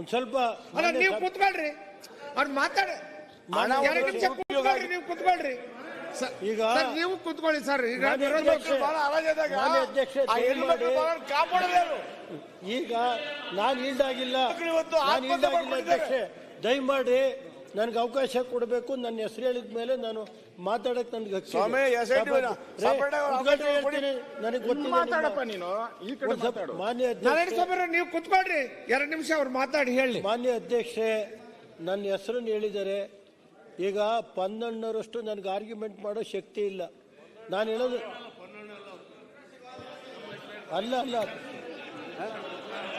ಒಂದ್ ಸ್ವಲ್ಪ ಅಲ್ಲ ನೀವು ಕುತ್ಕೊಳ್ರಿ. ಅವ್ರು ಮಾತಾಡ ಮಾನ್ಯ ಎರಡು ನಿಮಿಷ ಕೂತ್ಕೊಳ್ರಿ ನೀವು ಕೂತ್ಕೊಳ್ರಿ. ಸ- ಈಗ ಸರ್, ನೀವು ಕುತ್ಕೊಳ್ಳಿ ಸರ್ ಈಗ ಮಾನ್ಯ ವಿರೋಧ ಅಧ್ಯಕ್ಷ- ಪಕ್ಷ- ಬಹಳ ಹರಾಜಾದಾಗ ಮಾನ್ಯ ಅಧ್ಯಕ್ಷ, ಆ ಹೆಣ್ಣು ದಯಮಾಡಿ- ಬಹಳ ಕಾಪಾಡೋದು ಈಗ ನಾನು ಈಲ್ಡಾಗಿಲ್ಲ ಆಗಿಲ್ಲ ಇವತ್ತು ನಾನು ಆತ್ಮಹತ್ಯೆ ಈಲ್ಡಾಗಿಲ್ಲ ಮಾಡ್ಕೊಂಡಿದ್ದಾರೆ. ಅಧ್ಯಕ್ಷೆ ದಯಮಾಡಿ ನನ್ಗೆ ಅವಕಾಶ ಕೊಡಬೇಕು ನನ್ನ ಹೆಸರು ಹೇಳಿದ ಮೇಲೆ ನಾನು ಮಾತಾಡಕ್ ನನ್ಗೆ. ನನಗೆ ಮಾತಾಡಪ್ಪ ನೀನು ಈ ಕಡೆ ಮಾತಾಡು. ಮಾನ್ಯ ನಾರಾಯಣ ನೀವು ಕುತ್ಕೊಳ್ರಿ ಎರಡು ನಿಮಿಷ ಅವ್ರು ಮಾತಾಡಿ ಹೇಳಿ. ಮಾನ್ಯ ಅಧ್ಯಕ್ಷೆ ನನ್ನ ಹೆಸರನ್ನು ಹೇಳಿದ್ದಾರೆ ಈಗ ಪನ್ನಣ್ಣರಷ್ಟು ನನಗೆ ಆರ್ಗ್ಯುಮೆಂಟ್ ಮಾಡೋ ಶಕ್ತಿ ಇಲ್ಲ. ನಾನು ಹೇಳೋದು ಅಲ್ಲ ಅಲ್ಲ.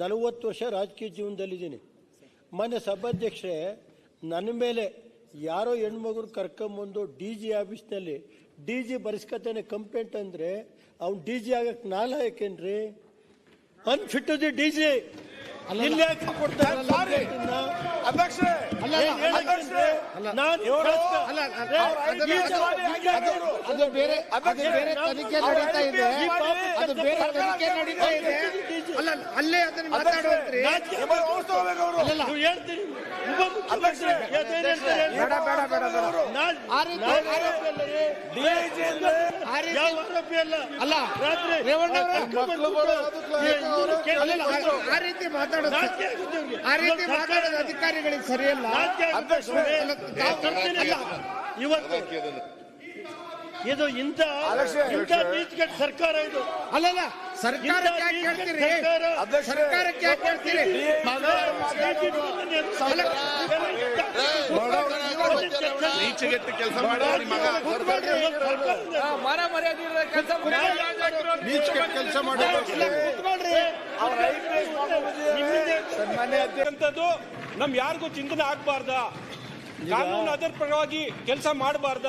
ನಲವತ್ತು ವರ್ಷ ರಾಜಕೀಯ ಜೀವನದಲ್ಲಿದ್ದೀನಿ. ಮೊನ್ನೆ ಸಭಾಧ್ಯಕ್ಷೆ ನನ್ನ ಮೇಲೆ ಯಾರೋ ಹೆಣ್ಮಗರು ಕರ್ಕೊಂಬಂದು ಡಿ ಜಿ ಆಫೀಸ್ನಲ್ಲಿ ಡಿ ಜಿ ಬರೆಸ್ಕತಾನೆ ಕಂಪ್ಲೇಂಟ್ ಅಂದರೆ ಅವ್ನು ಡಿ ಜಿ ಆಗಕ್ಕೆ ನಾಲಾಯಕೇನ್ರಿ ಅನ್ಫಿಟ್ ದಿ ಡಿ ಜಿ ಬೇರೆ ತನಿಖೆ ನಡೀತಾ ಇದೆ. ಅದು ಬೇರೆ ತನಿಖೆ ನಡೀತಾ ಇದೆ. ಅಲ್ಲ ಅದನ್ನ ಹೇಳ್ತೀನಿ ಆ ರೀತಿ ಅಲ್ಲ. ಆ ರೀತಿ ಮಾತಾಡೋದು. ಆ ಮಾತಾಡೋದು ಅಧಿಕಾರಿಗಳಿಗೆ ಸರಿಯಲ್ಲ. ಇವತ್ತು ಇದು ಇಂಥ ಇಂಥ ಇಂಥ ನೀತಿಗೆಟ್ಟ ಸರ್ಕಾರ ಇದು. ಅಲ್ಲಲ್ಲ ಸರ್ಕಾರಕ್ಕೆ ಯಾಕೆ ಕೇಳ್ತೀರಿ ಸರ್ಕಾರಕ್ಕೆ ಯಾಕೆ ಕೇಳ್ತೀರಿ ಈಚೆಗೆಟ್ಟು ಕೆಲಸ ಮಗ. ಮಾನ ಮರ್ಯಾದೆ ಕೆಲಸ ಅಂತದ್ದು ನಮ್ ಯಾರಿಗೂ ಚಿಂತನೆ ಆಗ್ಬಾರ್ದ. ಕಾನೂನು ಅದರ ಪರವಾಗಿ ಕೆಲಸ ಮಾಡಬಾರ್ದ.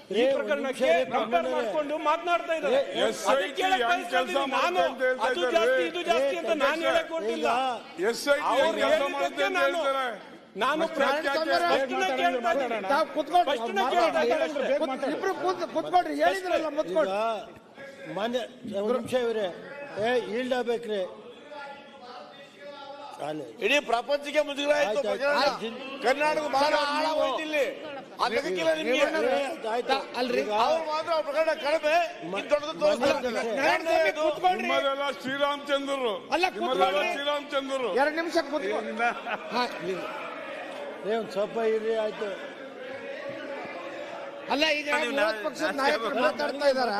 ಈ ಪ್ರಕರಣಕ್ಕೆ ಕಂಪೇರ್ ಮಾಡಿಕೊಂಡು ಮಾತನಾಡ್ತಾ ಇದ್ದಾರೆ. ನಾನು ಅದು ಜಾಸ್ತಿ ಇದು ಜಾಸ್ತಿ ಅಂತ ನಾನು ಹೇಳಕ್ ಕೊಟ್ಟಿಲ್ಲ. ಅವ್ರು ಹೇಳಿದ್ದಕ್ಕೆ ನಾನು ನಾನು. ಇಬ್ರು ಕೂತ್- ಕೂತ್ಕೊಳ್ರಿ. ಹೇಳಿದ್ರಲ್ಲ ಮುತ್ಕೊಡ್ರಿ ಮನೆ ಮಾನ್ಯ ಇವ್ರೆ. ಏ ಈಲ್ಡ್ ಆಗ್ಬೇಕ್ರಿ ಇಡೀ ಪ್ರಪಂಚಕ್ಕೆ ಮುಜುಗರ ಆಯ್ತು. ಪ್ರಕರಣ. ಕರ್ನಾಟಕ ಬಹಳ ಆಳ ಹೋಯ್ತು ಇಲ್ಲಿ ಅದಕ್ಕಿಲ್ಲ ನಿಮ್ಗೆ. ಅಲ್ರಿ. ಈಗ ಅವ್ರು ಮಾತ್ರ ಅವ್ರ ಪ್ರಕರಣ ಕಡಿಮೆ. ಇದು ದೊಡ್ಡದು ನಿಮ್ಮದೆಲ್ಲ ಶ್ರೀರಾಮಚಂದ್ರರು. ಅಲ್ಲ ಕೂತ್ಕೊಳ್ರಿ ಶ್ರೀರಾಮಚಂದ್ರರು. ಎರಡು ನಿಮಿಷ ಕೂತ್ಕೊಳ್ಳಿ. ಹಾ, ಏ ಒಂದು ಸ್ವಲ್ಪ ಇರ್ರಿ ಆಯ್ತು. ಅಲ್ಲ ಈಗ ಪಕ್ಷದ ನಾಯಕರು ಮಾತಾಡ್ತಾ ಇದಾರ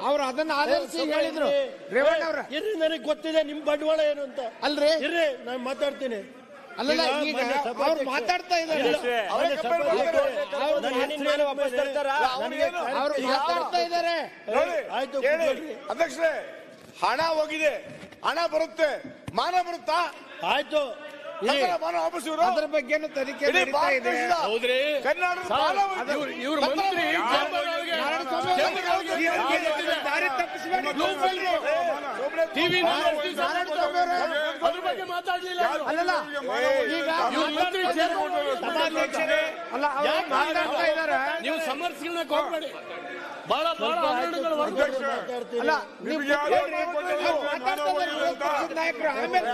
ಅವ್ರು ಅದನ್ನ ಆಧರಿಸಿ ಹೇಳಿದ್ರು. ರೇವಣ್ಣ ಅವ್ರ. ಇರ್ರಿ ನನಗೆ ಗೊತ್ತಿದೆ ನಿಮ್ ಬಂಡವಾಳ ಏನು ಅಂತ. ಅಲ್ರಿ. ಇರ್ರಿ ನಾನು ಮಾತಾಡ್ತೀನಿ. ಅಲ್ಲಲ್ಲ ಈಗ ಅವ್ರು ಮಾತಾಡ್ತಾ ಇದ್ದಾರೆ. ಅವ್ರು ಮಾತಾಡ್ತಾ ಇದ್ದಾರೆ. ನೋಡಿ ಆಯ್ತು, ಅಧ್ಯಕ್ಷರೇ ಹಣ ಹೋಗಿದೆ. ಹಣ ಬರುತ್ತೆ. ಮಾನ ಬರುತ್ತಾ? ಆಯ್ತು. ಅದ್ರ ಬಗ್ಗೆನೂ ತನಿಖೆ ಇಡೀ ನಡೀತಾ ಇದೆ. ಇವ್ರ ಮಂತ್ರಿ ದಾರಿ ಟಿವಿ ಅದ್ರ ಬಗ್ಗೆ ಮಾತಾಡ್ಲಿಲ್ಲ. ಅಲ್ಲಲ್ಲ ಈಗ ಅಲ್ಲ ಅವ್ರು ಮಾತಾಡ್ತಾ ಇದ್ದಾರೆ. ನೀವು ಸಮರ್ಸಿಗಳನ್ನ ಕೊಡ್ಬೇಡಿ ಬಹಳ ಬಹಳ ಅಲ್ಲ ನಾಯಕರು ಆಮೇಲೆ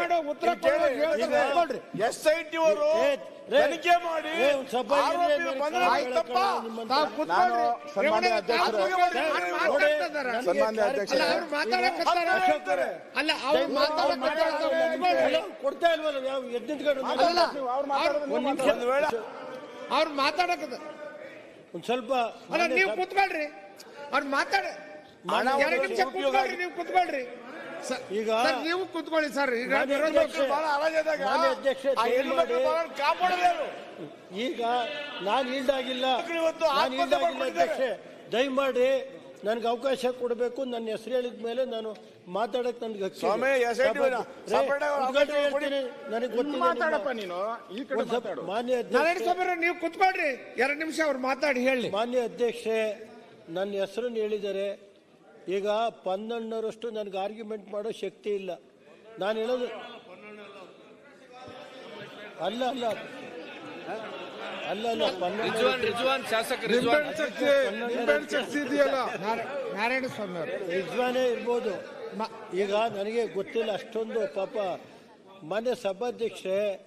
ಮಾಡೋ ಉತ್ತರ ಕೊಡೋ ಕೂತ್ಕೊಳ್ರಿ. ಎಸ್ ಐ ಟಿ ಅವರು ತನಿಖೆ ಮಾಡಿ ಸ್ವಲ್ಪ ಬಂದ್ರೆ ತಪ್ಪ ತಾವು ಕೂತ್ಕೊಳ್ರಿ. ಸನ್ಮಾನ್ಯ ಅಧ್ಯಕ್ಷರೇ. ಸನ್ಮಾನ್ಯ ಅಲ್ಲ ಅಧ್ಯಕ್ಷರೇ. ಅವ್ರು ಹೇಳ್ತಾರೆ. ಅಲ್ಲ. ಅಲ್ಲ, ಕೊಡ್ತಾ ಇಲ್ವಲ್ಲ ಯಾವ ಎದ್ದು ನಿಂತ್ಕೊಂಡು ಅಲ್ಲ ಒಂದ್ ನಿಮಿಷ ಒಂದು ವೇಳೆ ಅವ್ರು ಮಾತಾಡಕತ್ತ ಒಂದ್ ಸ್ವಲ್ಪ ಅಲ್ಲ ನೀವು ಕೂತ್ಕೊಳ್ರಿ ಅವ್ರು ಮಾತಾಡ ಹಣ ಎರಡು ನಿಮಿಷ ಕೂತ್ಕೊಳ್ರಿ ನೀವು ಕೂತ್ಕೊಳ್ರಿ ಈಗ ಸರ್, ನೀವು ಕೂತ್ಕೊಳ್ಳಿ ಸರ್ ಈಗ ಮಾನ್ಯ ವಿರೋಧ ಅಧ್ಯಕ್ಷ, ಪಕ್ಷ- ಬಹಳ ಹರಾಜಾದಾಗ ಮಾನ್ಯ ಅಧ್ಯಕ್ಷೆ, ಆ ದಯಮಾಡಿ- ಹೆಣ್ಮಕ್ಳು ಬಹಳ ಕಾಪಾಡಲೇನು ಈಗ ನಾನು ಈಲ್ಡಾಗಿಲ್ಲ. ಇವತ್ತು ನಾನು ಆತ್ಮಹತ್ಯೆ ಈಲ್ಡಾಗಿಲ್ಲ ಮಾಡ್ಕೊಂಡಿದ್ದಾರೆ. ಅಧ್ಯಕ್ಷೆ. ದಯಮಾಡಿ ನನ್ಗೆ ಅವಕಾಶ ಕೊಡಬೇಕು ನನ್ನ ಹೆಸರು ಹೇಳಿದ ಮೇಲೆ ನಾನು ಮಾತಾಡಕ್ ನನ್ಗೆ ಹಕ್ಕಿದೆ. ಸ್ವಾಮಿ, SIT ರೇ, ಆಗಿ. ಹೇಳ್ತೀನಿ ನನಗೆ ಗೊತ್ತಿದೆ ಮಾತಾಡಪ್ಪ ನೀನು ಈ ಕಡೆ ಒಂದ್ ಸ್ವಲ್ಪ ಮಾತಾಡು. ಮಾನ್ಯ ನಾರಾಯಣ ಅಧ್ಯಕ್ಷೆ ಸ್ವಾಮಿ ನೀವು ಕುತ್ಕೊಳ್ರಿ. ಎರಡು ನಿಮಿಷ ಅವ್ರು ಮಾತಾಡಿ ಹೇಳಿ. ಮಾನ್ಯ ಅಧ್ಯಕ್ಷೆ ನನ್ನ ಹೆಸರನ್ನು ಹೇಳಿದ್ದಾರೆ ಈಗ ಪನ್ನೊಂದರಷ್ಟು ನನಗೆ ಆರ್ಗ್ಯುಮೆಂಟ್ ಮಾಡೋ ಶಕ್ತಿ ಇಲ್ಲ. ನಾನು ಹೇಳೋದು ಅಲ್ಲ ಅಲ್ಲ. ಅಲ್ಲ ಅಲ್ಲ ಪನ್ನೊಂದು ರಿಜ್ವಾನ್ ರಿಜ್ವಾನ್ ಶಾಸಕ ರಿಜ್ವಾನ್. ನಾರ- ನಾರಾಯಣ ಸ್ವಾಮಿ ರಿಜ್ವಾನೇ ಇರ್ಬೋದು. ಈಗ ನನಗೆ ಗೊತ್ತಿಲ್ಲ ಅಷ್ಟೊಂದು ಪಾಪ. ಮನೆ ಸಭಾಧ್ಯಕ್ಷೆ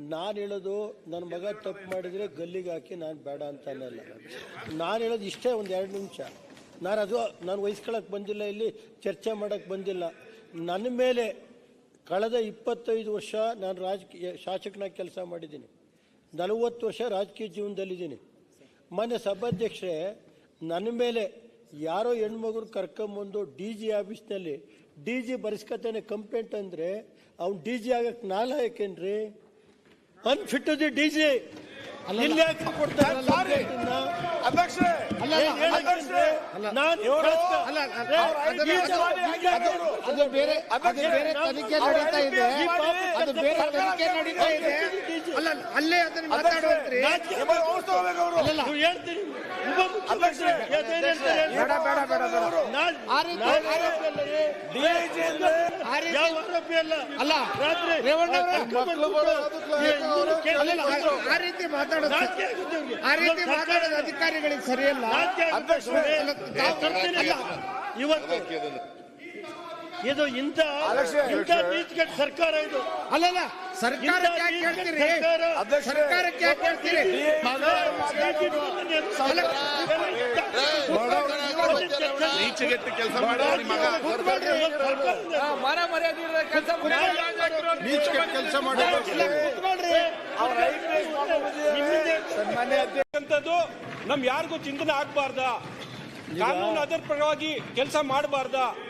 ನಾನು ಹೇಳೋದು ನನ್ನ ಮಗ ತಪ್ಪು ಮಾಡಿದರೆ ಗಲ್ಲಿಗೆ ಹಾಕಿ ನಾನು ಬೇಡ ಅಂತ ಅನ್ನಲ್ಲ ನಾನು ಹೇಳೋದು ಇಷ್ಟೇ ಒಂದು ಎರಡು ನಿಮಿಷ. ನಾನು ಅದು ನಾನು ವಹಿಸ್ಕೊಳಕ್ಕೆ ಬಂದಿಲ್ಲ ಇಲ್ಲಿ, ಚರ್ಚೆ ಮಾಡೋಕ್ಕೆ ಬಂದಿಲ್ಲ. ನನ್ನ ಮೇಲೆ ಕಳೆದ ಇಪ್ಪತ್ತೈದು ವರ್ಷ ನಾನು ರಾಜಕೀಯ ಶಾಸಕನಾಗಿ ಕೆಲಸ ಮಾಡಿದ್ದೀನಿ. ನಲವತ್ತು ವರ್ಷ ರಾಜಕೀಯ ಜೀವನದಲ್ಲಿದ್ದೀನಿ. ಮೊನ್ನೆ ಸಭಾಧ್ಯಕ್ಷರೇ, ನನ್ನ ಮೇಲೆ ಯಾರೋ ಹೆಣ್ಮಗರು ಕರ್ಕೊಂಬಂದು ಡಿ ಜಿ ಆಫೀಸ್ನಲ್ಲಿ, ಡಿ ಜಿ ಬರೆಸ್ಕೊತಾನೆ ಕಂಪ್ಲೇಂಟ್ ಅಂದರೆ, ಅವ್ನು ಡಿ ಜಿ ಆಗಕ್ಕೆ ನಾಲಾಯಕೇನ್ರಿ ಅನ್ಫಿಟ್ ದಿ ಡಿ ಜಿ. ಅದು- ಬೇರೆ ಅದು ಬೇರೆ ತನಿಖೆ ನಡೀತಾ ಇದೆ. ಅದು ಬೇರೆ ತನಿಖೆ ನಡೀತಾ ಇದೆ. ಅಲ್ಲ ಅಲ್ಲೇ ಅದನ್ನ ಮಾತಾಡುವಂತ್ರಿ. ಹೇಳ್ತೀನಿ? ಬೇಡ ಬೇಡ ಬೇಡ ಬೇಡ. ಆ ರೀತಿ ಆ ರೀತಿ- ಅಲ್ಲ ಅಲ್ಲ ರಾತ್ರಿ ರೇವಣ್ಣ ಆ- ರೀತಿ ಮಾತಾಡೋದು. ಆ ರೀತಿ ಮಾತಾಡೋದು ಅಧಿಕಾರಿಗಳಿಗೆ ಸರಿಯಲ್ಲ. ಇವತ್ತು ಇದು ಇಂಥ ಇಂಥ ಇಂಥ ನೀತಿಗೆಟ್ಟ ಸರ್ಕಾರ ಇದು ಅಲ್ಲಲ್ಲ ಸರ್ಕಾರಕ್ಕೆ ಯಾಕೆ ಯಾಕೆ ಕೆಲಸ ಮಾಡಿ ಮಗ. ಮರ ಮರ್ಯಾದೆ ಇರೋ ಕೆಲಸ ಕೆಲಸ ಮಾಡಿ ಸನ್ಮಾನ್ಯ ನಮ್ ಯಾರಿಗೂ ಚಿಂತನೆ ಆಗ್ಬಾರ್ದ ಕಾನೂನು ಅದರ ಪರವಾಗಿ ಕೆಲಸ ಮಾಡಬಾರ್ದ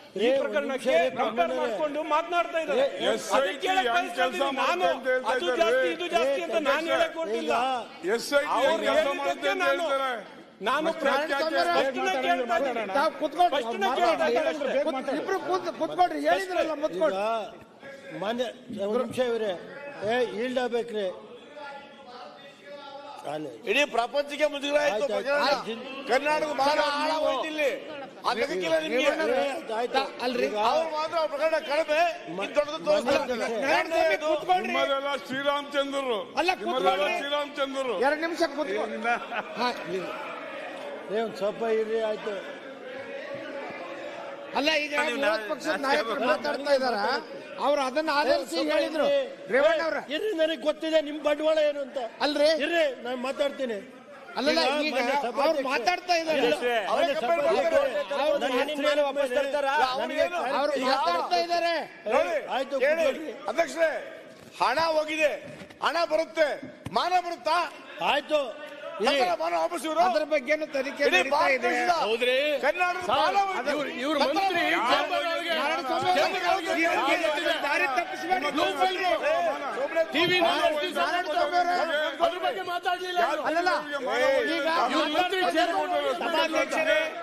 ಈ ಪ್ರಕರಣಕ್ಕೆ ಪ್ರಕರಣ ಕಂಪೇರ್ ಮಾಡ್ಕೊಂಡು ಮಾತನಾಡ್ತಾ ಇದ್ದಾರೆ. ನಾನು. ಅದು ಜಾಸ್ತಿ ಇದು ಜಾಸ್ತಿ ಅಂತ ನಾನು ಹೇಳಕ್ ಕೊಟ್ಟಿಲ್ಲ ನಾನು. ನಾನು ಇಬ್ರು ಕೂತ್ ಹೇಳಿದ್ರಲ್ಲ ಮುತ್ಕೊಡ್ರಿ ಮುತ್ಕೊಳ್ರಿ. ಮಾನ್ಯ ಒಂದು ನಿಮಿಷ ಇವ್ರೆ. ಏ ಈಲ್ಡ್ ಆಗ್ಬೇಕ್ರಿ ಆನೆ. ಇಡೀ ಪ್ರಪಂಚಕ್ಕೆ ಮುಜುಗರ ಆಯ್ತು. ಕರ್ನಾಟಕ ಬಹಳ ಆಳ ಹೋಯ್ತು ಅಲ್ರಿ. ಅವ್ರು ಮಾತ್ರ ಅವ್ರ ಪ್ರಕರಣ ಕಡಿಮೆ. ನಿಮ್ಮದೆಲ್ಲ ಶ್ರೀರಾಮಚಂದ್ರರು. ಅಲ್ಲ, ನಿಮ್ಮದೆಲ್ಲ. ಶ್ರೀರಾಮಚಂದ್ರರು. ಎರಡು ನಿಮಿಷ ಒಂದು ಸ್ವಲ್ಪ ಇರಿ ಆಯ್ತು. ಅಲ್ಲ ಈಗ ವಿರೋಧ ಪಕ್ಷದ ನಾಯಕರು ಮಾತಾಡ್ತಾ ಇದಾರ. ಅವ್ರು ಅದನ್ನ ಆಧರಿಸಿ ಹೇಳಿದ್ರು. ರೇವಣ್ಣ ಅವ್ರ. ಇರ್ರಿ ನನಗೆ ಗೊತ್ತಿದೆ ನಿಮ್ ಬಂಡವಾಳ ಏನು ಅಂತ. ಅಲ್ರಿ? ಇರ್ರಿ ನಾನು ಮಾತಾಡ್ತೀನಿ. ಅಲ್ಲಲ್ಲ ಈಗ ಅವ್ರು ಮಾತಾಡ್ತಾ ಇದ್ದಾರೆ. ಅವರೇ ಮಾತಾಡ್ತಾ ಇದ್ದಾರೆ. ನೋಡಿ ಆಯ್ತು ಕೇಳಿ ಅಧ್ಯಕ್ಷರೇ ಹಣ ಹೋಗಿದೆ. ಹಣ ಬರುತ್ತೆ. ಮಾನ ಬರುತ್ತಾ? ಆಯ್ತು. ಅದ್ರ ಬಗ್ಗೆ ತನಿಖೆ ನಡೀತಾ ಇದೆ. ಹೋಗಿದೆ. ಇವ್ರು ಇವ್ರ ಮಂತ್ರಿ. ದಾರಿ ತಪ್ಪಿಸ್ಬೇಡಿ. ಟಿವಿ ಅದ್ರ ಬಗ್ಗೆ ಮಾತಾಡ್ಲಿಲ್ಲ ಅಲ್ಲಲ್ಲ ಈಗ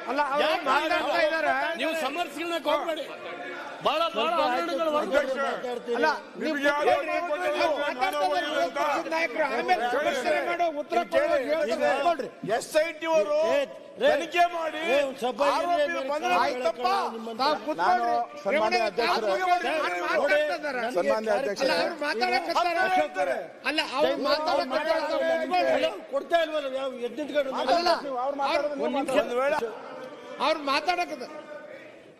ಅಲ್ಲ ಅವ್ರು ಮಾತಾಡ್ತಾ ಇದ್ದಾರೆ ನೀವು ಸಮರ್ಸ್ಗಳನ್ನ ಹೋಗ್ಬೇಡಿ ಬಹಳ ಬಹಳ ಹಗರಣಗಳು ಅಲ್ಲ ನೀವು ನಾಯಕರು ಆಮೇಲೆ ಮಾಡೋ ಉತ್ತರ. ಎಸ್ ಐ ಟಿ ಅವರು ತನಿಖೆ ಮಾಡಿ ಬಂದ್ರೆ ತಪ್ಪ. ತಾವು ಕೂತ್ಕೊಳ್ರಿ. ಸನ್ಮಾನ್ಯ ಅಧ್ಯಕ್ಷರೇ. ಸನ್ಮಾನ್ಯ ಅಧ್ಯಕ್ಷರೇ. ಅವ್ರು ಮಾತಾಡಕತ್ತಾರೆ. ಅಲ್ಲ ಅವ್ರು ಮಾತಾಡಕತ್ತಾರೆ, ತಾವು ಕೂತ್ಕೊಳ್ರಿ. ಕೊಡ್ತಾ ಇಲ್ವಲ್ಲ ಯಾವ ಅಲ್ಲ. ಒಂದ್ ನಿಮಿಷ ಒಂದು ವೇಳೆ ಅವ್ರು ಮಾತಾಡಕತ್ತ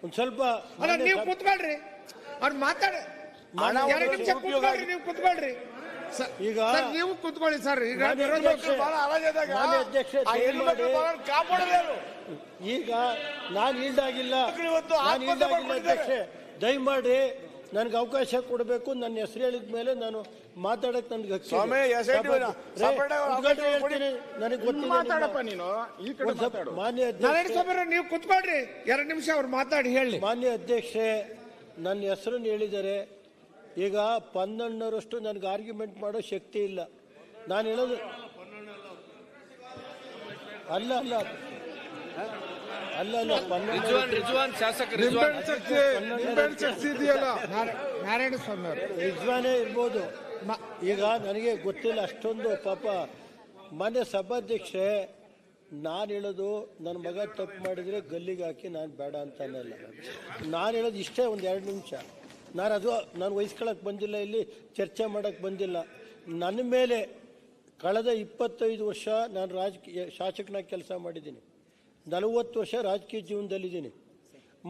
ಒಂದ್ ಸ್ವಲ್ಪ ಅಲ್ಲ ನೀವು ಕೂತ್ಕೊಳ್ರಿ ಅವ್ರು ಮಾತಾಡ ಹಣ ಎರಡು ನಿಮಿಷ ಉಪಯೋಗ ಕೂತ್ಕೊಳ್ರಿ ನೀವು ಕೂತ್ಕೊಳ್ರಿ ಈಗ ನೀವು ಕುತ್ಕೊಳ್ಳಿ ಸರ್ ಈಗ ಮಾನ್ಯ ವಿರೋಧ ಬಹಳ ಹರಾಜಾದಾಗ ಮಾನ್ಯ ಅಧ್ಯಕ್ಷೆ, ಆ ಬಹಳ ಕಾಪಾಡಲೇರು ಈಗ ನಾನು ಈಲ್ಡಾಗಿಲ್ಲ ಆಗಿಲ್ಲ ಇವತ್ತು ನಾನು ಆತ್ಮಹತ್ಯೆ ಈಲ್ಡಾಗಿಲ್ಲ ಮಾಡ್ಕೊಂಡಿದ್ದಾರೆ. ಅಧ್ಯಕ್ಷೆ ದಯಮಾಡಿ ನನ್ಗೆ ಅವಕಾಶ ಕೊಡಬೇಕು ನನ್ನ ಹೆಸರು ಹೇಳಿದ ಮೇಲೆ ನಾನು ಮಾತಾಡಕ್ ನನ್ಗೆ ಹಕ್ಕಿದೆ. ಸ್ವಾಮಿ, ಎಸ್ ಐ ಟಿ ರೇ, ಸಪರೇಟ್ ಆಗಿ ಉದ್ಘಾಟನೆ ಅವಕಾಶ ಕೊಡಿ. ಹೇಳ್ತೀನಿ. ನನಗೆ ಗೊತ್ತಿಲ್ಲ ಮಾತಾಡಪ್ಪ ನೀನು ಈ ಕಡೆ ಒಂದ್ ಸ್ವಲ್ಪ ಮಾತಾಡು ಮಾನ್ಯ ನಾರಾಯಣ ಅಧ್ಯಕ್ಷ ಸ್ವಾಮಿ ನೀವು ಕುತ್ಕೊಳ್ರಿ ಎರಡು ನಿಮಿಷ ಅವ್ರು ಮಾತಾಡಿ ಹೇಳಿ ಮಾನ್ಯ ಅಧ್ಯಕ್ಷೆ ನನ್ನ ಹೆಸರನ್ನು ಹೇಳಿದ್ದಾರೆ ಈಗ ಪನ್ನಣ್ಣರಷ್ಟು ನನಗೆ ಆರ್ಗ್ಯುಮೆಂಟ್ ಮಾಡೋ ಶಕ್ತಿ ಇಲ್ಲ. ನಾನು ಹೇಳೋದು ಅಲ್ಲ ಅಲ್ಲ. ಅಲ್ಲ ಅಲ್ಲ ರಿಜ್ವಾನ್ ನಾರಾಯಣ ಸ್ವಾಮಿ ಇರ್ಬೋದು. ಈಗ ನನಗೆ ಗೊತ್ತಿಲ್ಲ ಅಷ್ಟೊಂದು ಪಾಪ. ಮನೆ ಸಭಾಧ್ಯಕ್ಷೆ ನಾನು ಹೇಳೋದು ನನ್ನ ಮಗ ತಪ್ಪು ಮಾಡಿದರೆ ಗಲ್ಲಿಗೆ ಹಾಕಿ ನಾನು ಬೇಡ ಅಂತ ಅನ್ನಲ್ಲ ನಾನು ಹೇಳೋದು ಇಷ್ಟೇ ಒಂದು ಎರಡು ನಿಮಿಷ. ನಾನು ಅದು ನಾನು ವಹಿಸ್ಕೊಳಕ್ಕೆ ಬಂದಿಲ್ಲ ಇಲ್ಲಿ ಚರ್ಚೆ ಮಾಡೋಕ್ಕೆ ಬಂದಿಲ್ಲ. ನನ್ನ ಮೇಲೆ ಕಳೆದ ಇಪ್ಪತ್ತೈದು ವರ್ಷ ನಾನು ರಾಜಕೀಯ ಶಾಸಕನಾಗಿ ಕೆಲಸ ಮಾಡಿದ್ದೀನಿ. ನಲವತ್ತು ವರ್ಷ ರಾಜಕೀಯ ಜೀವನದಲ್ಲಿದ್ದೀನಿ.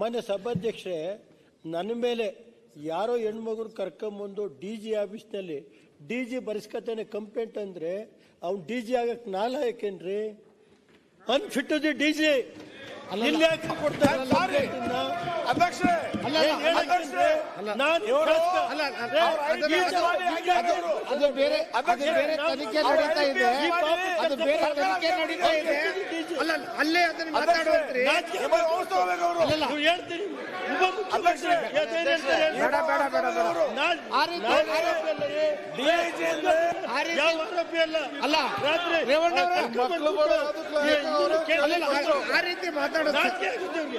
ಮೊನ್ನೆ ಸಭಾಧ್ಯಕ್ಷರೇ ನನ್ನ ಮೇಲೆ ಯಾರೋ ಹೆಣ್ಮಗುರು ಕರ್ಕೊಂಬಂದು ಡಿ ಜಿ ಆಫೀಸ್ನಲ್ಲಿ ಡಿ ಜಿ ಬರೆಸ್ಕತಾನೆ ಕಂಪ್ಲೇಂಟ್ ಅಂದರೆ ಅವ್ನು ಡಿ ಜಿ ಆಗಕ್ಕೆ ನಾಲ್ ಅನ್ಫಿಟ್ ದಿ ಡಿ ಜಿ ಇಲ್ಲಿ ಯಾಕೆ ಕೊಡ್ತಾರೆ ಅದು ಬೇರೆ ಅದು ಬೇರೆ ತನಿಖೆ ನಡೀತಾ ಇದೆ. ಅದು ಬೇರೆ ತನಿಖೆ ನಡೀತಾ ಇದೆ. ಅಲ್ಲ ಅಲ್ಲೇ ಅದನ್ನ ಮಾತಾಡುವಂತ್ರಿ? ಬೇಡ ಬೇಡ ಬೇಡ ಆ ರೀತಿ- ಅಲ್ಲ ರೇವಣ್ಣ ಆ- ರೀತಿ ಮಾತಾಡೋದು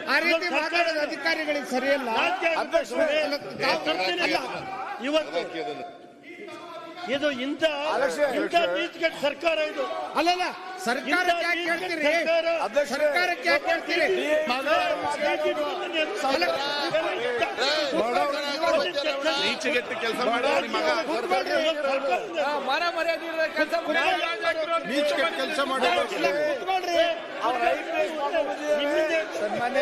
ಆ ರೀತಿ ಮಾತಾಡೋದು ಮಾತಾಡೋದು ಅಧಿಕಾರಿಗಳಿಗೆ ಸರಿಯಲ್ಲ ಇವತ್ತು ಇದು ಇಂಥ ಇಂಥ ನೀತಿಗೆಟ್ಟ ಸರ್ಕಾರ ಇದು ಅಲ್ಲಲ್ಲ ಸರ್ಕಾರಕ್ಕೆ ಯಾಕೆ ಕೇಳ್ತೀರಿ ಸರ್ಕಾರಕ್ಕೆ ಯಾಕೆ ಕೇಳ್ತೀರಿ ಕೆಲಸ ಮಗ ಮಾನ ಮರ್ಯಾದೆ ಕೆಲಸ ಕೆಲಸ ಸನ್ಮಾನ್ಯ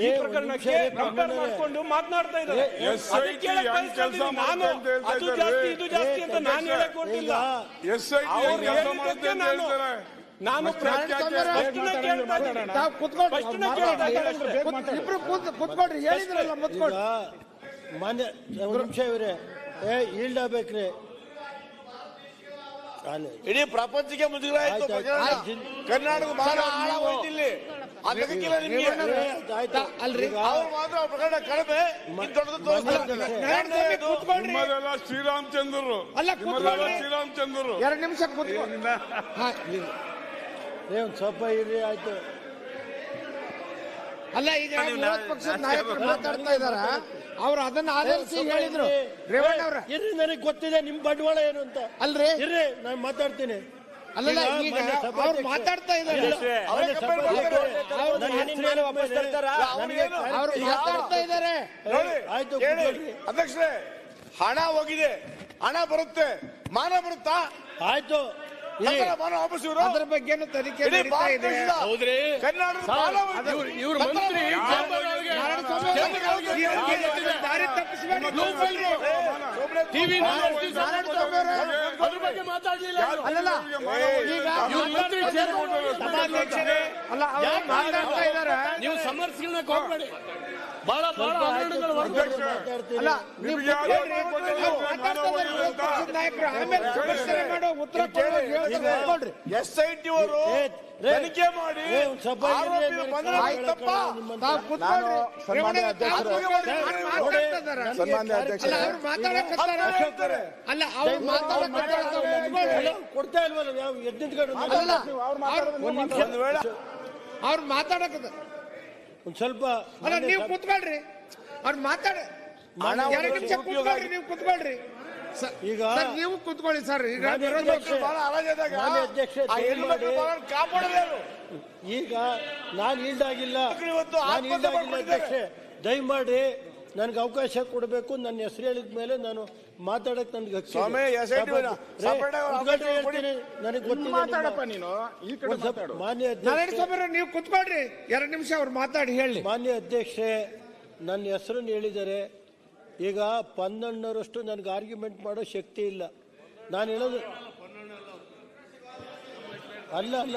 ಈ ಪ್ರಕರಣಕ್ಕೆ ಕಂಪೇರ್. ಮಾಡ್ಕೊಂಡು ಮಾತನಾಡ್ತಾ ಇದ್ದಾರೆ. ನಾನು ಅದು. ಜಾಸ್ತಿ ಇದು ಜಾಸ್ತಿ ಅಂತ ನಾನು ಹೇಳಕ್ ಕೊಟ್ಟಿಲ್ಲ. ಅವ್ರು ಹೇಳಿದ್ದಕ್ಕೆ ನಾನು ನಾನು. ಇಬ್ರು ಕೂತ್- ಹೇಳಿದ್ರಲ್ಲ ಮುತ್ಕೊಂಡು. ಮಾನ್ಯ ನಿಮಿಷ ಇವ್ರೆ. ಏ ಈಲ್ಡ್ ಆಗ್ಬೇಕ್ರಿ. ಇಡೀ ಪ್ರಪಂಚಕ್ಕೆ ಮುಜುಗರ ಆಯ್ತು. ಕರ್ನಾಟಕ ಬಹಳ ಆಳ ಹೋಯ್ತು ಅಲ್ರಿ ಅವ್ರು ಮಾತ್ರ ಪ್ರಕರಣ ಕಡಿಮೆ ನಿಮ್ಮದೆಲ್ಲ ಶ್ರೀರಾಮಚಂದ್ರರು ಅಲ್ಲ, ನಿಮ್ಮದೆಲ್ಲ. ಶ್ರೀರಾಮಚಂದ್ರರು ಎರಡು ನಿಮಿಷ ಒಂದ್ ಸ್ವಲ್ಪ ಇರ್ರಿ ಆಯ್ತು ಅಲ್ಲ ಈಗ ವಿರೋಧ ಪಕ್ಷದ ನಾಯಕರು ಮಾತಾಡ್ತಾ ಇದಾರ ಅವ್ರು ಅದನ್ನ ಆಧರಿಸಿ ಹೇಳಿದ್ರು ರೇವಣ್ಣ ಅವ್ರ ಇರ್ರಿ ನನಗೆ ಗೊತ್ತಿದೆ ನಿಮ್ ಬಂಡವಾಳ ಏನು ಅಂತ ಅಲ್ರಿ ಇರ್ರಿ ನಾನು ಮಾತಾಡ್ತೀನಿ ಅಲ್ಲಲ್ಲ ಈಗ ಅವ್ರು ಮಾತಾಡ್ತಾ ಇದ್ದಾರೆ. ಅವ್ರು ಮಾತಾಡ್ತಾ ಇದ್ದಾರೆ. ಅಧ್ಯಕ್ಷರೇ ಹಣ ಹೋಗಿದೆ. ಹಣ ಬರುತ್ತೆ. ಮಾನ ಬರುತ್ತಾ? ಆಯ್ತು. ಅದ್ರ ಬಗ್ಗೆನೂ ತನಿಖೆ ನಡೀತಾ ಇದೆ. ಹೌದ್ರಿ. ಇವ್ರ ಮಂತ್ರಿ ದಾರಿ. ಟಿವಿ ಅದ್ರ ಬಗ್ಗೆ ಮಾತಾಡ್ಲಿಲ್ಲ. ಅಲ್ಲಲ್ಲ ಈಗ ಮಂತ್ರಿ ಅಲ್ಲ ಅವ್ರು ಮಾತಾಡ್ತಾ ಇದ್ದಾರೆ? ನೀವು ಸಮರ್ಸ್ಗಳನ್ನ ಹೋಗ್ಬೇಡಿ ಬಹಳ ಬಹಳ ಹಗರಣಗಳು ಅಲ್ಲ ನೀವು ನಾಯಕರು ಆಮೇಲೆ ಪ್ರಶ್ನೆ ಮಾಡೋ ಉತ್ತರ ಕೊಡೋ ಹೇಳ್ತಾರೆ. ಕೂತ್ಕೊಳ್ರಿ. ಎಸ್ ಐ ಟಿ ಅವರು ತನಿಖೆ ಮಾಡಿ ಬಂದ್ರೆ ತಪ್ಪ ತಾವು ಕೂತ್ಕೊಳ್ರಿ. ಸನ್ಮಾನ್ಯ. ಅವ್ರು ಮಾತಾಡ್ತಾ ಅಲ್ಲ ಅಧ್ಯಕ್ಷರೇ. ಅವ್ರು ಮಾತಾಡಕತ್ತಾರ? ಅಲ್ಲ ಅವ್ರು ಮಾತಾಡಕತ್ತಾರ? ತಾವು ಕೊಡ್ತಾ ಇಲ್ವಲ್ಲ ಯಾವ ಎದ್ದು ನಿಂತ್ಕೊಂಡು ಅಲ್ಲ ಒಂದ್ ನಿಮಿಷ. ಒಂದು ವೇಳೆ. ಅವ್ರು ಮಾತಾಡಕತ್ತ ಒಂದ್ ಸ್ವಲ್ಪ ಅಲ್ಲ ನೀವು ಕೂತ್ಕೊಳ್ರಿ. ಅವ್ರು ಮಾತಾಡ ಹಣ ಎರಡು ನಿಮಿಷ ಕೂತ್ಕೊಳ್ರಿ ನೀವು ಕೂತ್ಕೊಳ್ರಿ. ಈಗ ಸರ್ ನೀವು ಕೂತ್ಕೊಳ್ಳಿ ಸರ್ ಈಗ ಅಧ್ಯಕ್ಷ, ಮಾನ್ಯ ಅಧ್ಯಕ್ಷೆ, ಆ ಬಹಳ ಈಗ ನಾನು ಈಲ್ಡಾಗಿಲ್ಲ ಇವತ್ತು ನಾನು ಆತ್ಮಹತ್ಯೆ ಈಲ್ಡಾಗಿಲ್ಲ ಮಾಡ್ಕೊಂಡಿದ್ದಾರೆ. ಅಧ್ಯಕ್ಷೆ. ದಯಮಾಡಿ ನನ್ಗೆ ಅವಕಾಶ ಕೊಡಬೇಕು ನನ್ನ ಹೆಸರು ಹೇಳಿದ ಮೇಲೆ ನಾನು ಮಾತಾಡಕ್ ನನ್ಗೆ. ಸ್ವಾಮಿ, SIT ರೇ, ನ separate ಆಗಿ ಉದ್ಘಾಟನೆ ಹೇಳ್ತೀನಿ ನನಗೆ ಗೊತ್ತಿದೆ ಮಾತಾಡಪ್ಪ ನೀನು ಈ ಕಡೆ ಒಂದ್ ಸ್ವಲ್ಪ ಮಾತಾಡು. ಮಾನ್ಯ ನಾರಾಯಣ ಅಧ್ಯಕ್ಷೆ ಸ್ವಾಮಿ ನೀವು ಕುತ್ಕೊಳ್ರಿ ಎರಡು ನಿಮಿಷ ಅವ್ರು ಮಾತಾಡಿ ಹೇಳಿ. ಮಾನ್ಯ ಅಧ್ಯಕ್ಷೆ ನನ್ನ ಹೆಸರನ್ನು ಹೇಳಿದ್ದಾರೆ ಈಗ ಪನ್ನಣ್ಣರಷ್ಟು ನನಗೆ ಆರ್ಗ್ಯುಮೆಂಟ್ ಮಾಡೋ ಶಕ್ತಿ ಇಲ್ಲ. ನಾನು ಹೇಳೋದು ಅಲ್ಲ ಅಲ್ಲ.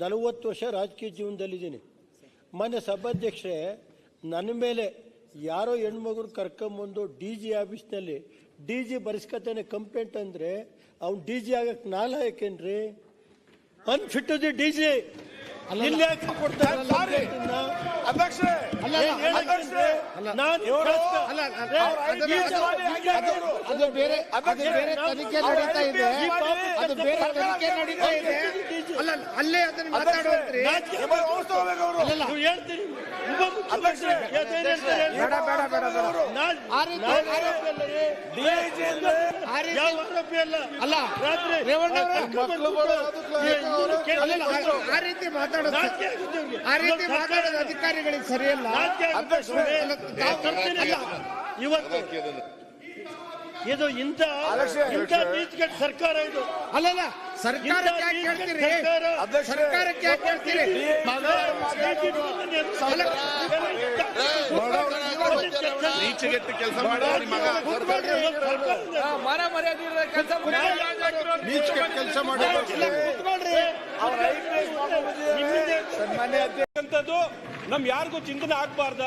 ನಲವತ್ತು ವರ್ಷ ರಾಜಕೀಯ ಜೀವನದಲ್ಲಿದ್ದೀನಿ. ಮೊನ್ನೆ ಸಭಾಧ್ಯಕ್ಷರೇ, ನನ್ನ ಮೇಲೆ ಯಾರೋ ಹೆಣ್ಮಗರು ಕರ್ಕೊಂಬಂದು ಡಿ ಜಿ ಆಫೀಸ್ನಲ್ಲಿ ಡಿ ಜಿ ಬರೆಸ್ಕೊತಾನೆ ಕಂಪ್ಲೇಂಟ್ ಅಂದರೆ, ಅವ್ನು ಡಿ ಜಿ ಆಗಕ್ಕೆ ನಾಲಾಯಕೇನ್ರಿ ಅನ್ಫಿಟ್ ದಿ ಡಿ ಜಿ. ಅದು ಬೇರೆ ಅದು ಬೇರೆ ತನಿಖೆ ನಡೀತಾ ಇದೆ. ಅದು ಬೇರೆ ತನಿಖೆ ನಡೀತಾ ಇದೆ. ಅಲ್ಲ ಅಲ್ಲೇ ಅದನ್ನ ಅವರು ಅಲ್ಲಲ್ಲ. ನೀವು ಹೇಳ್ತೀನಿ. ಅಲ್ಲ. ಅಲ್ಲ ರಾತ್ರಿ ರೇವಣ್ಣ ಆ ರೀತಿ ಮಾತಾಡೋದು. ಆ ರೀತಿ ಮಾತಾಡೋದು ಅಧಿಕಾರಿಗಳಿಗೆ ಸರಿಯಲ್ಲ ಇವತ್ತು ಇದು ಇಂತ ಇಂತ ಇಂಥ ನೀತಿಗೆಟ್ಟ ಸರ್ಕಾರ ಇದು. ಅಲ್ಲಲ್ಲ ಸರ್ಕಾರಕ್ಕೆ ಯಾಕೆ ಹೇಳ್ತೀರಿ? ಸರ್ಕಾರಕ್ಕೆ ಯಾಕೆ ಕೇಳ್ತೀರಿ ಈಚೆಗೆತ್ತು ಕೆಲಸ ಮಾಡಿ ಮಗ. ಹಾ, ಮಾನ ಮರ್ಯಾದೆ ಕೆಲಸ ಈಚೆಗೆಟ್ಟು ಕೆಲಸ ಮಾಡಿ ಸನ್ಮಾನ್ಯ ಅಂತದ್ದು ನಮ್ ಯಾರಿಗೂ ಚಿಂತನೆ ಆಗ್ಬಾರ್ದ.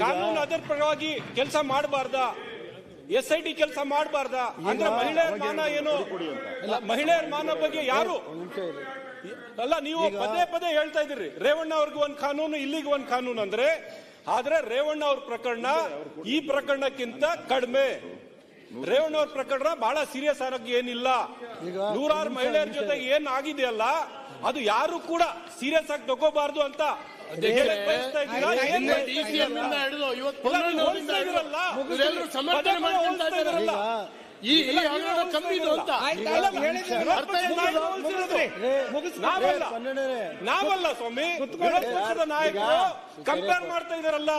ಕಾನೂನು ಅದರ ಪರವಾಗಿ ಕೆಲಸ ಮಾಡಬಾರ್ದ. ಎಸ್ ಐ ಟಿ ಕೆಲಸ ಮಾಡಬಾರ್ದ. ಅಂದ್ರೆ ಮಹಿಳೆಯರ ಮಾನ ಏನು? ಅಲ್ಲ, ಮಹಿಳೆಯರ ಮಾನ ಬಗ್ಗೆ ಯಾರು? ಅಲ್ಲ ನೀವು ಪದೇ ಪದೇ ಹೇಳ್ತಾ ಇದ್ದೀರಿ. ರೇವಣ್ಣ ಅವ್ರಿಗೆ ಒಂದ್ ಕಾನೂನು ಇಲ್ಲಿಗೆ ಒಂದ್ ಕಾನೂನು ಅಂದ್ರೆ ಆದ್ರೆ ರೇವಣ್ಣ ಅವ್ರ ಪ್ರಕರಣ ಈ ಪ್ರಕರಣಕ್ಕಿಂತ ಕಡಿಮೆ. ರೇವಣ್ಣ ಅವ್ರ ಪ್ರಕರಣ ಬಹಳ ಸೀರಿಯಸ್ ಆಗಿ ಏನಿಲ್ಲ. ನೂರಾರು ಮಹಿಳೆಯರ. ಜೊತೆ ಏನ್ ಆಗಿದೆಯಲ್ಲ ಅದು ಯಾರು ಕೂಡ ಸೀರಿಯಸ್ ಆಗಿ ತಗೋಬಾರ್ದು ಅಂತ ಹೇಳಕ್ ಬಯಸ್ತಾ ಈ ಕಮ್ಮಿದು ಅಂತ. ನಾವಲ್ಲ. ಸ್ವಾಮಿ. ನಾಯಕ ನಾಯಕರು ಕಂಪೇರ್ ಮಾಡ್ತಾ ಇದಾರಲ್ಲ.